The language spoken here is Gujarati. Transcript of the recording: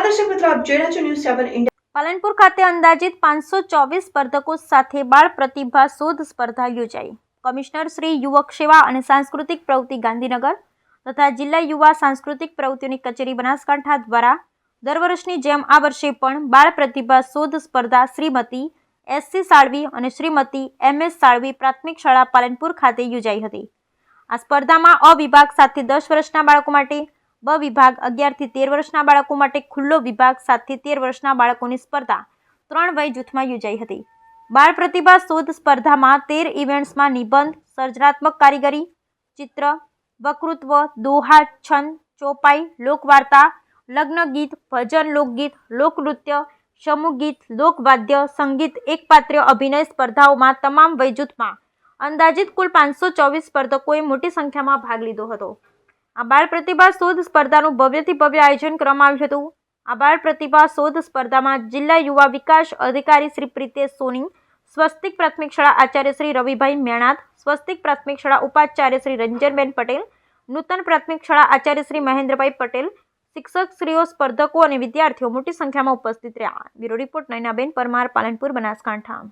આપ જોઈ રહ્યા છો ન્યૂઝ સેવન ઇન્ડિયા પાલનપુર ખાતે અંદાજિત પાંચસો ચોવીસ સ્પર્ધકો સાથે બાળ પ્રતિભા શોધ સ્પર્ધા યોજાઈ. કમિશનર શ્રી યુવક સેવા અને સાંસ્કૃતિક પ્રવૃત્તિ ગાંધીનગર તથા જિલ્લા યુવા સાંસ્કૃતિક પ્રવૃત્તિઓની કચેરી બનાસકાંઠા દ્વારા દર વર્ષની જેમ આ વર્ષે પણ બાળ પ્રતિભા શોધ સ્પર્ધા શ્રીમતી એસસી સાળવી અને શ્રીમતી એમ એસ સાળવી પ્રાથમિક શાળા પાલનપુર ખાતે યોજાઈ હતી. આ સ્પર્ધામાં અ વિભાગ સાતથી દસ વર્ષના બાળકો માટે બ વિભાગ અગિયારથી તેર વર્ષના બાળકો માટે ખુલ્લો વિભાગ સાતથી તેર વર્ષના બાળકોની સ્પર્ધા. ત્રણ વય જૂથમાં યોજાઈ હતી. બાળ પ્રતિભા શોધ સ્પર્ધામાં તેર ઇવેન્ટ્સમાં નિબંધ, સર્જનાત્મક કારીગરી, ચિત્ર વકૃત્વ દોહા, છંદ, ચોપાઈ, લોકવાર્તા, લગ્ન ગીત, ભજન લોકગીત, લોકનૃત્ય, સમૂહ ગીત, લોકવાદ્ય, સંગીત, એકપાત્રીય અભિનય સ્પર્ધાઓમાં તમામ વય જૂથમાં અંદાજિત કુલ પાંચસો ચોવીસ સ્પર્ધકોએ મોટી સંખ્યામાં ભાગ લીધો હતો. આ બાળ પ્રતિભા શોધ સ્પર્ધાનું ભવ્યથી ભવ્ય આયોજન કરવામાં આવ્યું હતું. આ બાળ પ્રતિભા શોધ સ્પર્ધામાં જિલ્લા યુવા વિકાસ અધિકારી શ્રી પ્રિતેશ સોની, સ્વસ્તિક પ્રાથમિક શાળા આચાર્ય શ્રી રવિભાઈ મેણાત, સ્વસ્તિક પ્રાથમિક શાળા ઉપાચાર્ય શ્રી રંજનબેન પટેલ, નૂતન પ્રાથમિક શાળા આચાર્ય શ્રી મહેન્દ્રભાઈ પટેલ, શિક્ષક શ્રીઓ, સ્પર્ધકો અને વિદ્યાર્થીઓ મોટી સંખ્યામાં ઉપસ્થિત રહ્યા. Bureau report Nainaben Parmar, Palanpur, Banaskantha.